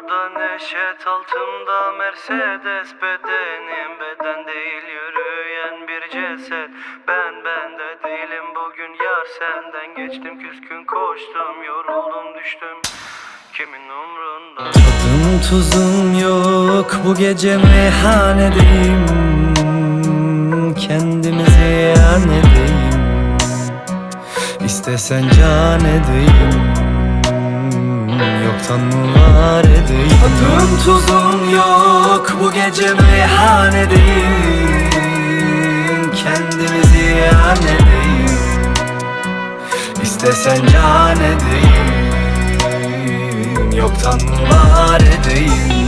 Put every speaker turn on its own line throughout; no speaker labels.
Arabada neşet altımda Mercedes bedenim. Beden değil yürüyen bir ceset. Ben bende değilim bugün yar senden. Geçtim küskün koştum yoruldum düştüm. Kimin umrunda?
Tadım tuzum yok bu gece meyhanedeyim. Kendimi ziyan edeyim İstesen can edeyim Yoktan mı var edeyim Tadım tuzum yok bu gece meyhanedeyim. Kendimi ziyan edeyim. İstesen can edeyim. Yoktan mı var edeyim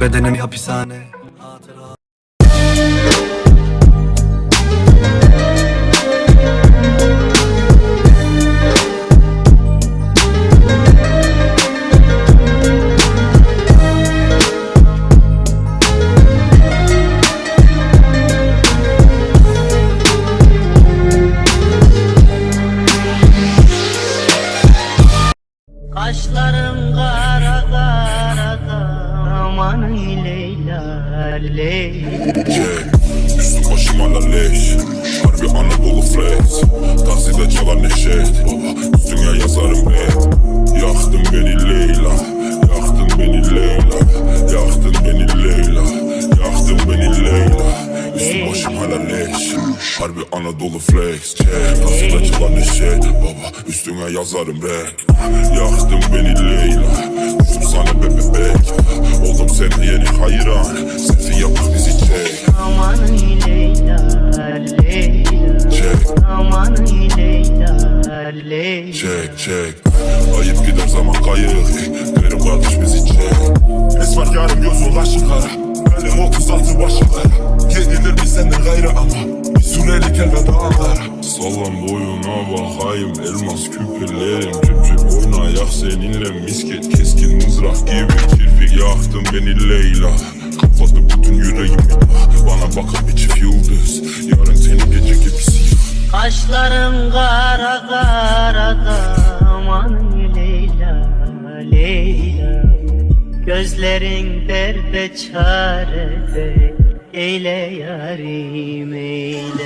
bedenim hapishane. Hatıra
Kaşların kara kara aman Leyla Leyla
Üstüm başım hala leş Harbi Anadolu flex Takside çalan neşet üstüne yazarım bet Yaktın beni Leyla Yaktın beni Leyla Yaktın beni Leyla Yaktın beni Leyla. Üstüm başım hala leş Harbi Anadolu flex Takside çalan neşet Baba üstüne yazarım bet Yaktın beni Leyla Düştüm sana bebek Yeni hayran Selfie yapıp bizi çek.
Aman Leyla Leyla
Çek.
Aman Leyla Leyla
Çek çek. Ayıp gider zaman kayık. Derim kardeş bizi çek. Esmer yarım göz ulaşın kara Benim 36 başım kara Yedilir mi senden gayrı ama Bir sürelik elveda Ankara Sallan boyuna bakayım Elmas küpelerim Cüp cüp oynayak seninle Misket keskin mızrak gibi. Kirpik yaktın beni Leyla. Kapadı bütün yüreğim Bana bakıp bir çift yıldız. Yarın seni gece gibi siyah
Kaşların kara kara da aman Leyla Leyla. Gözlerin derde çarede Eyle yarim eyle